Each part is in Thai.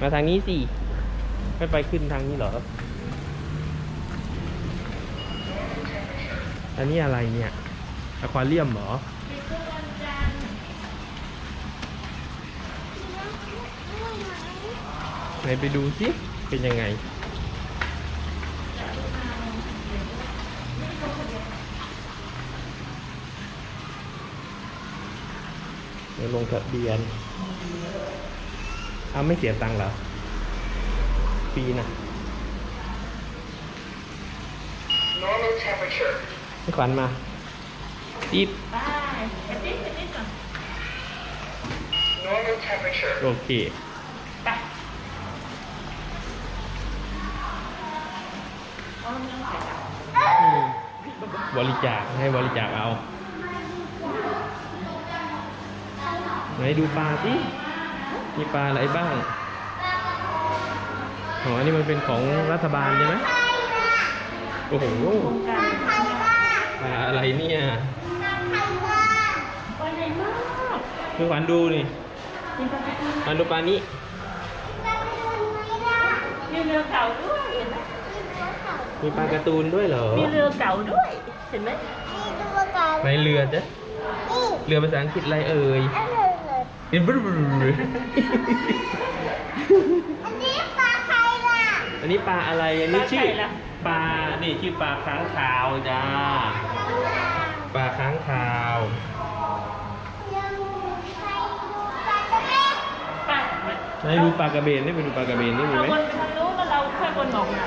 มาทางนี้สิ ไม่ไปขึ้นทางนี้เหรอ อันนี้อะไรเนี่ยอควาเรียมเหรอ ไหนไปดูสิ เป็นยังไงเดี๋ยวลงทะเบียน เอาไม่เสียตังค์เหรอปีนะ Normal temperature. ให้ขวัญมาจีบไปกระติ๊บกระติ๊บก่อน Normal temperature. โอเค ไปอ๋อไม่ต้องใส่ดาวอืมบริจาคให้บริจาคเอา ไหนดูปลาสิมีปลาอะไรบ้างอ๋ออันนี้มันเป็นของรัฐบาลใช่ไหมโอ้โหโครงการปลาอะไรเนี่ยตัวใหญ่มากคือขวัญดูนี่กินปลากระทิงขวัญดูปลานี้มีเรือเก่าด้วยเห็นไหมมีปลาการ์ตูนด้วยเหรอ มีเรือเก่าด้วย เห็นไหมในเรือจ้ะเรือภาษาอังกฤษอะไรเอ่ย เป็นบรูอันนี้ปลาอะไร อันนี้ชื่อปลา นี่ชื่อปลาค้างคาวจ้า ปลาค้างคาวไปไหนดูปลากระเบนนี่ไปดูปลากระเบนนี่มีเราไหมวนทางนู้นแล้วเราค่อยวนออกมา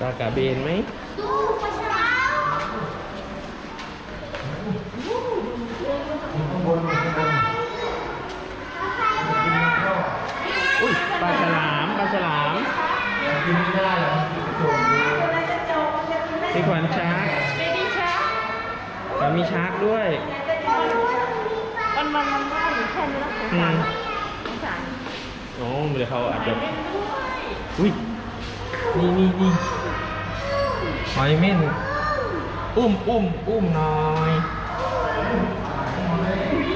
ปลากระเบนไหมอุ้ยปลาฉลามปลาฉลามนี่ขวัญชาร์ก เบบี้ชาร์ แล้วมีชาร์กด้วย มันมันมันว่ายอยู่ แค่นี้แล้วสงสารสงสารอ๋อเดี๋ยวเขาอาจจะ เล่นด้วยอุ้ย นี่นี่นี่หอยเม่น อุ้มอุ้มอุ้มหน่อย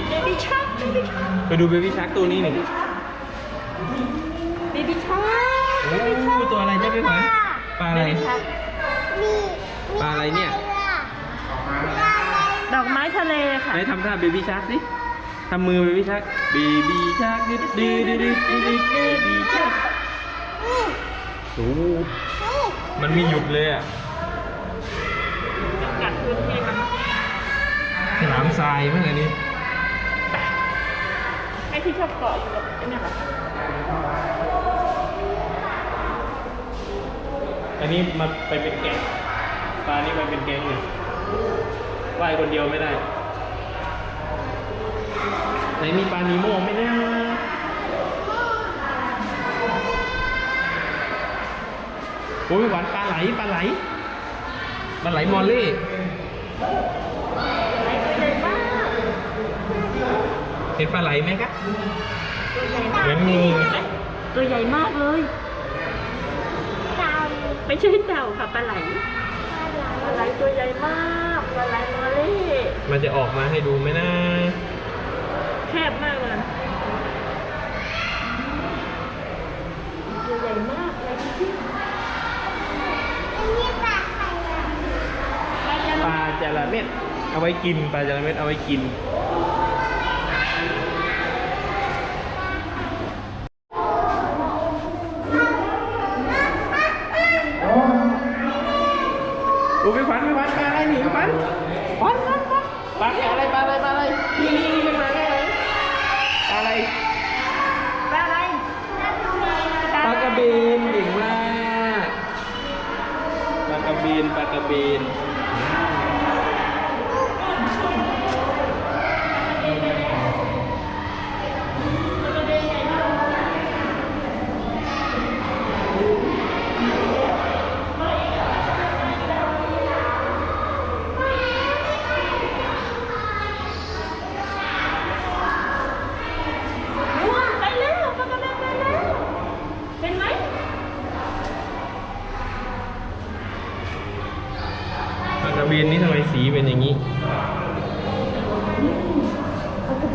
เบบี้ชาร์เบบี้ชาร์ไปดูเบบี้ชาร์กตัวนี้หนึ่งเบบี้ชาร์โอ้ตัวอะไรจะไปขวัญปลาอะไร ปลาอะไรเนี่ย ดอกไม้ทะเลค่ะไหนทำท่าเบบี้ชาร์กสิ ทำมือเบบี้ชาร์กเบบี้ชาร์กดื้อดื้อดื้อดื้อดื้อดื้อเบบี้ชาร์กโอ้มันมีหยุดเลยอะกัดพื้นที่มันฉลามทรายเมื่อไงนี้ไอ้ที่ชอบเกาะอยู่กับไอ้นั่นเหรออันนี้มันไปเป็นแก๊งปลานี่ไปเป็นแก๊งเลยว่ายคนเดียวไม่ได้ นมีปลานีโม่ไหมนะโอ้ยหวานปลาไหลปลาไหลปลาไหลมอลเล่ไอ้ตัวใหญ่มากเห็นปลาไหลไหมครับตัวใหญ่มากเหมือนงูตัวใหญ่มากเลยไม่ใช่เต่าค่ะปลาไหลปลาไหลตัวใหญ่มากปลาไหลมอลเล่มันจะออกมาให้ดูไหมนะ แคบมากเลยตัวใหญ่มากเลยที่ปลาจระเม็ดเอาไว้กินปลาจระเม็ดเอาไว้กิน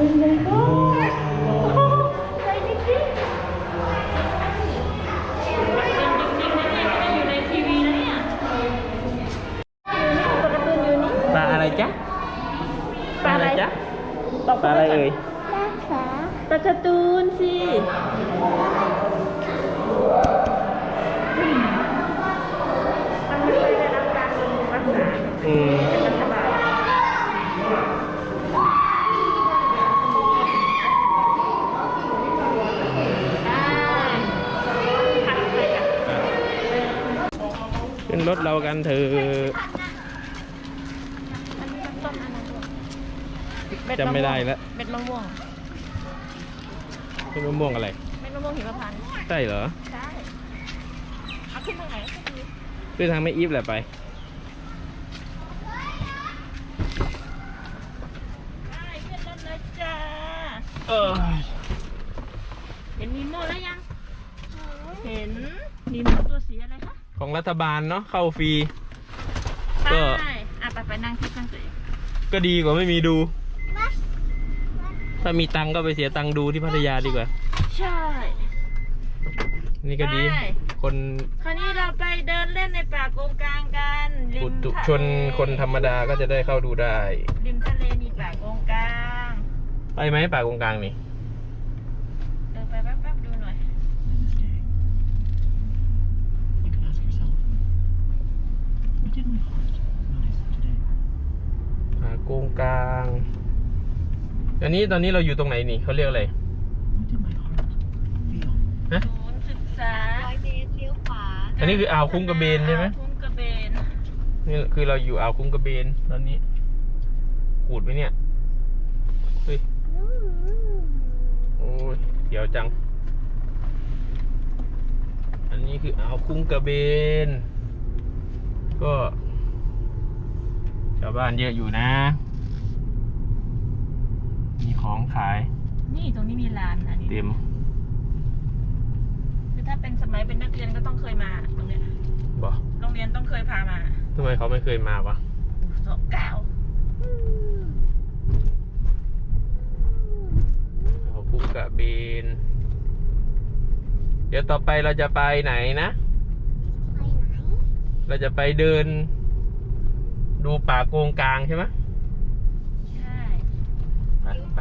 Oh you. จำไม่ได้แล้ว เม็ดมะม่วงขึ้นมะม่วงอะไร เม็ดมะม่วงหิมพานต์ใช่เหรอใช่เอาขึ้นทางไหนก็ดีขึ้นทางไม่อีฟแหละไป ได้ขึ้นรถเลยจ้า เออ เห็นนีโม่แล้วยัง เห็นนีโม่ตัวสีอะไรคะของรัฐบาลเนาะเข้าฟรี ก็ ใช่อะไปไปนั่งที่ข้างตัวเองก็ดีกว่าไม่มีดู ถ้ามีตังค์ก็ไปเสียตังค์ดูที่พัทยาดีกว่า ใช่ นี่ก็ดี ใช่ คนคราวนี้เราไปเดินเล่นในป่าโกงกลางกันริปุมถุทะเลชนคนธรรมดาก็จะได้เข้าดูได้ ริมทะเลมีป่าโกงกลางไปไหมป่ากงกลางนี่ เดินไปแป๊บๆดูหน่อย You can ask yourself, what did my heart notice today? ป่ากงกลาง อันนี้ตอนนี้เราอยู่ตรงไหนนี่เขาเรียกอะไร What did my heart feel? ฮะศูนย์ศึกษาอันนี้คืออ่าวคุ้งกระเบนใช่ไหม อ่าวคุ้งกระเบนนี่คือเราอยู่อ่าวคุ้งกระเบนตอนนี้ ขูดไหมเนี่ยเฮ้ยโอ้ยเดี๋ยวจัง อันนี้คืออ่าวคุ้งกระเบน ก็ชาวบ้านเยอะอยู่นะ มีของขายนี่ตรงนี้มีร้านอันนี้เต็ม คือถ้าเป็นสมัยเป็นนักเรียนก็ต้องเคยมาตรงเนี้ยบ่โรงเรียนต้องเคยพามาทำไมเขาไม่เคยมาวะสอบเก้าอ่าวคุ้งกระเบนเดี๋ยวต่อไปเราจะไปไหนนะเราจะไปเดิน ดูป่าโกงกลางใช่ไหมใช่ ไปไป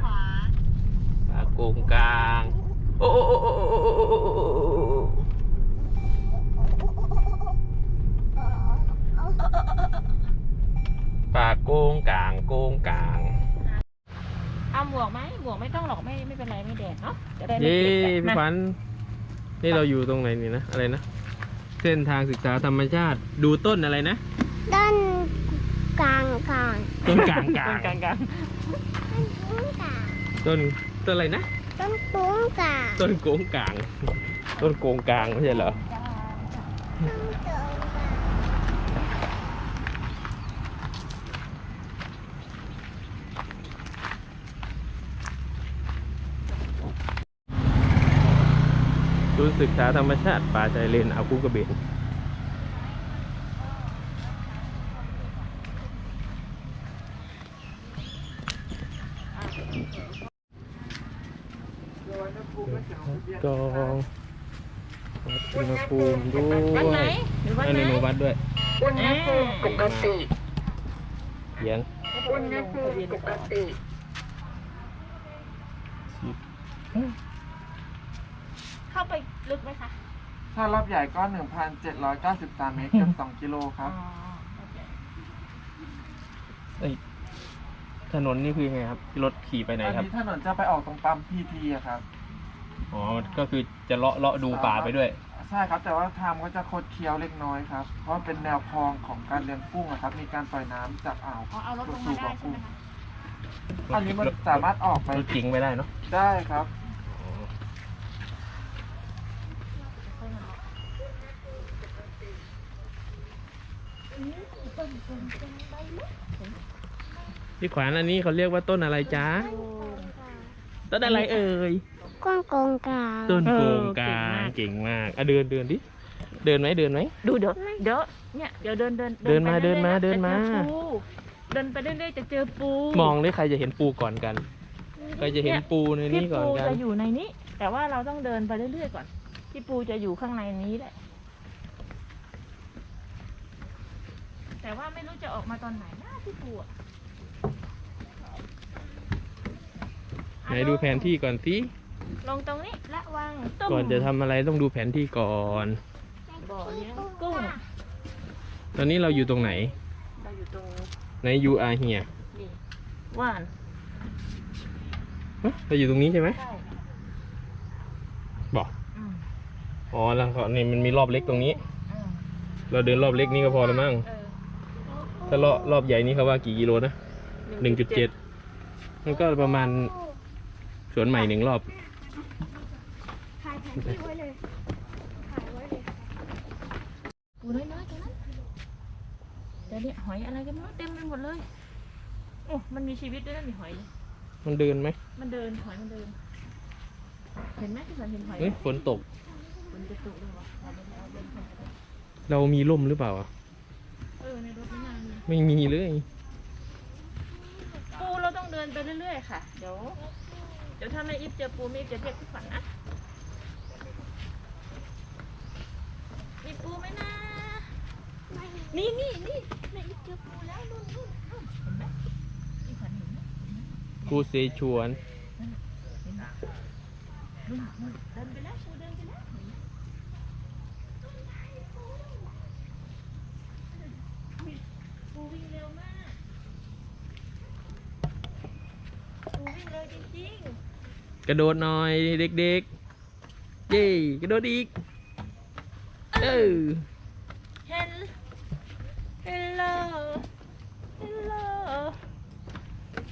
าโกงกลางโอ้ปลาโกงกลางโกงกลางเอาหมวกไหมหมวกไม่ต้องหรอกไม่ไม่เป็นไรไม่แดดเนาะจะได้ไม่เย้เปียพี่ฟันนี่เราอยู่ตรงไหนนี่นะอะไรนะเส้นทางศึกษาธรรมชาติดูต้นอะไรนะต้นกลางกลางต้นกลางกลางต้นกลาง กลางต้นกลางต้นต้นอะไรนะ ต้นตุ้งกลางต้นโกงกลาง ต้นโกงกลางไม่ใช่เหรอ ต้นเติมกลางศูนย์ศึกษาธรรมชาติป่าชายเลนอ่าวคุ้งกระเบน กองวัดอุณหภูมิด้ววัดไหนยหรือวัดอันไหนนี้หนูวัดด้วยอุณหภูมิปกติเขียนอุณหภูมิปกติเข้าไปลึกไหมคะถ้ารอบใหญ่ก็ 1,793 เมตรเกือบ2กิโลครับโอเคเอ้ยถนนนี่คือไงครับ รถขี่ไปไหนอันครับนี้ถนนจะไปออกตรงปั๊มพีทีอะครับ อ๋อก็คือจะเลาะเลาะดูป่าไปด้วย ใช่ครับ แต่ว่าทางก็จะคดเคี้ยวเล็กน้อยครับ เพราะเป็นแนวคลองของการเลี้ยงกุ้งอะครับ มีการปล่อยน้ำจากอ่าวอ๋อเอารถลงมาสู่ได้บ่อใช่กุ้ไหงมคะอันนี้มันสามารถออกไปรถจริงไม่ได้เนาะได้ครับ พี่ขวานอันนี้เขาเรียกว่าต้นอะไรจ๊ะต้นอะไรเอ่ย กว้างกงกลางต้นโกงกลางเก่งมากอะเดินเดินดิเดินไหมเดินไหม ดูเดี๋ยวเดี๋ยวเนี่ยเดี๋ยวเดินเดินเดินมาไปรื่อยๆเดินมาจะจอปูเดินไปเรื่อยๆจะเจอปู มองเลยใครจะเห็นปูก่อนกันนใครจะเห็นปูในนี้พี่ก่อนปูกันจะอยู่ในนี้ แต่ว่าเราต้องเดินไปเรื่อยๆก่อนพี่ปูจะอยู่ข้างในนี้แหละแต่ว่าไม่รู้จะออกมาตอนไหนนะพี่ปูอะไหนดูแผนที่ก่อนสิ ลงตรงนี้ระวังตุ้มก่อนจะทำอะไรต้องดูแผนที่ก่อน บ่อเลี้ยงกุ้ง ตอนนี้เราอยู่ตรงไหน เราอยู่ตรงใน you are here นี่ว่านฮะเราอยู่ตรงนี้ใช่ไหมใช่บอกอืมอ๋อแล้วก็นี่มันมีรอบเล็กตรงนี้ อืมเราเดินรอบเล็กนี้ก็พอแล้วมั้งเออถ้ารอบรอบใหญ่นี้เขาว่ากี่กิโลนะหนึ่งจุดเจ็ดมันก็ประมาณสวนใหม่หนึ่งรอบถ่ายแผน ที่ไว้เลยถ่ายไว้เลยปูน้อยๆตรงนั้นเดี๋ยวนี้หอยอะไรกันไม่รู้เต็มไปหมดเลยโอ้มันมีชีวิตด้วยนะมีหอยมันเดินไหมมันเดินหอยมันเดิน เห็นไหมที่สันเห็นหอยไหมเฮ้ยฝนตก มันจะตุกเลยวะเราไม่ได้เอาเดินเข้าไปเลยเรามีร่มหรือเปล่าอะเออในรถไม่นานมีไม่มีเลย ปูเราต้องเดินไปเรื่อยๆค่ะ เดี๋ยว เดี๋ยวถ้าแม่อิฟเจอปูแม่อิฟจะเรียกพี่ฝันนะ มีปูไหมนะ นี่นี่นี่แม่อิฟเจอปูแล้วนู่นนู่นนู่นเห็นไหมพี่ฝันเห็นไหมกูเซชวน เห็นไหมนู่นนู่นเดินไปแล้วปูเดินไปแล้วเห็นไหมปูวิ่งเร็วมาก ปูวิ่งเร็วจริงๆ กระโดดหน่อยเด็กๆ เย้ กระโดดอีก เออ Hello Hello Hello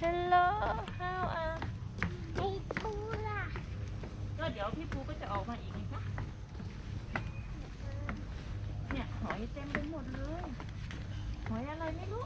Hello How are ไอ้ปูล่ะก็เดี๋ยวพี่ปูก็จะออกมาอีกนะคะเนี่ยหอยเต็มไปหมดเลย หอยอะไรไม่รู้